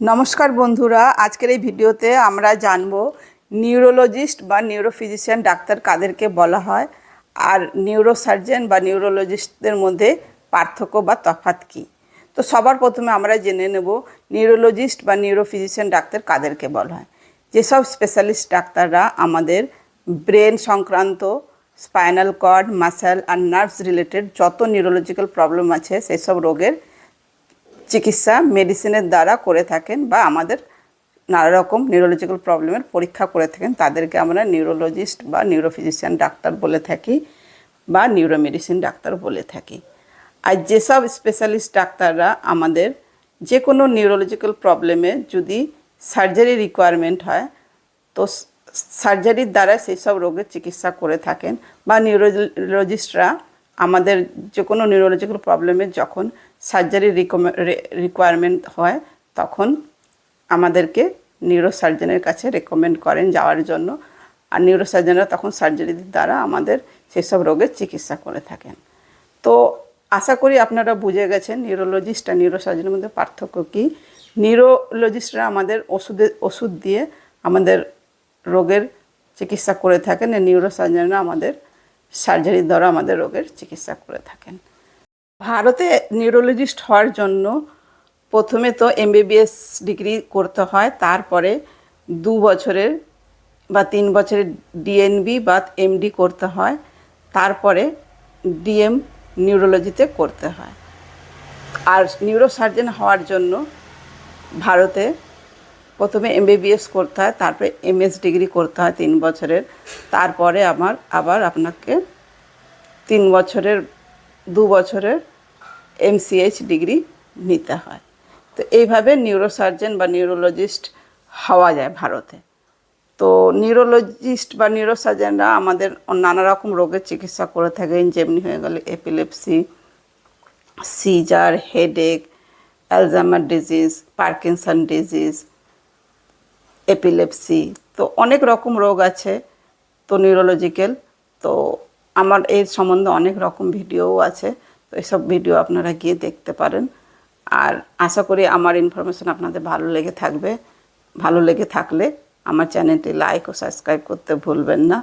নমস্কার বন্ধুরা, আজকের এই ভিডিওতে আমরা জানব নিউরোলজিস্ট বা নিউরোফিজিশিয়ান ডাক্তার কাদেরকে বলা হয় আর নিউরোসার্জন বা নিউরোলজিস্টদের মধ্যে পার্থক্য বা তফাৎ কী? তো সবার প্রথমে আমরা জেনে নেব নিউরোলজিস্ট বা নিউরোফিজিশিয়ান ডাক্তার কাদেরকে বলা হয়। যেসব স্পেশালিস্ট ডাক্তাররা আমাদের ব্রেন সংক্রান্ত, স্পাইনাল কর্ড, মাসেল আর নার্ভস রিলেটেড যত নিউরোলজিক্যাল প্রবলেম আছে, সেসব রোগের চিকিৎসা মেডিসিনের দ্বারা করে থাকেন বা আমাদের নানা রকম নিউরোলজিক্যাল প্রবলেমের পরীক্ষা করে থাকেন, তাদেরকে আমরা নিউরোলজিস্ট বা নিউরোফিজিশিয়ান ডাক্তার বলে থাকি বা নিউরোমেডিসিন ডাক্তার বলে থাকি। আর যেসব স্পেশালিস্ট ডাক্তাররা আমাদের যে কোনো নিউরোলজিক্যাল প্রবলেমে যদি সার্জারি রিকোয়ারমেন্ট হয়, তো সার্জারির দ্বারা সেই সব রোগের চিকিৎসা করে থাকেন বা নিউরোলজিস্টরা আমাদের যে কোনো নিউরোলজিক্যাল প্রবলেমের যখন সার্জারি রিকোয়ারমেন্ট হয়, তখন আমাদেরকে নিউরোসার্জনের কাছে রেকমেন্ড করেন যাওয়ার জন্য। আর নিউরোসার্জনরা তখন সার্জারির দ্বারা আমাদের সেসব রোগের চিকিৎসা করে থাকেন। তো আশা করি আপনারা বুঝে গেছেন নিউরোলজিস্ট আর নিউরোসার্জনের মধ্যে পার্থক্য কী। নিউরোলজিস্টরা আমাদের ওষুধের ওষুধ দিয়ে আমাদের রোগের চিকিৎসা করে থাকেন নিউরোসার্জনরা আমাদের সার্জারির দ্বারা আমাদের রোগের চিকিৎসা করে থাকেন। ভারতে নিউরোলজিস্ট হওয়ার জন্য প্রথমে তো এমবিবিএস ডিগ্রি করতে হয়, তারপরে দু বছরের বা তিন বছরের ডিএনবি বা এমডি করতে হয়, তারপরে ডিএম নিউরোলজিতে করতে হয়। আর নিউরোসার্জন হওয়ার জন্য ভারতে প্রথমে এমবিবিএস করতে হয়, তারপরে এমএস ডিগ্রি করতে হয় তিন বছরের। তারপরে আমার আবার আপনাকে তিন বছরের, দু বছরের এমসিএইচ ডিগ্রি নিতে হয়। তো এইভাবে নিউরোসার্জন বা নিউরোলজিস্ট হওয়া যায় ভারতে। তো নিউরোলজিস্ট বা নিউরোসার্জনরা আমাদের নানা রকম রোগের চিকিৎসা করে থাকেন, যেমনি হয়ে গেল epilepsy seizure headache Alzheimer's disease Parkinson disease epilepsy তো অনেক রকম রোগ আছে, তো নিউরোলজিক্যাল তো আমার এর সম্বন্ধে অনেক রকম ভিডিওও আছে, তো এসব ভিডিও আপনারা গিয়ে দেখতে পারেন। আর আশা করি আমার ইনফরমেশন আপনাদের ভালো লেগে থাকবে। ভালো লেগে থাকলে আমার চ্যানেলটি লাইক ও সাবস্ক্রাইব করতে ভুলবেন না।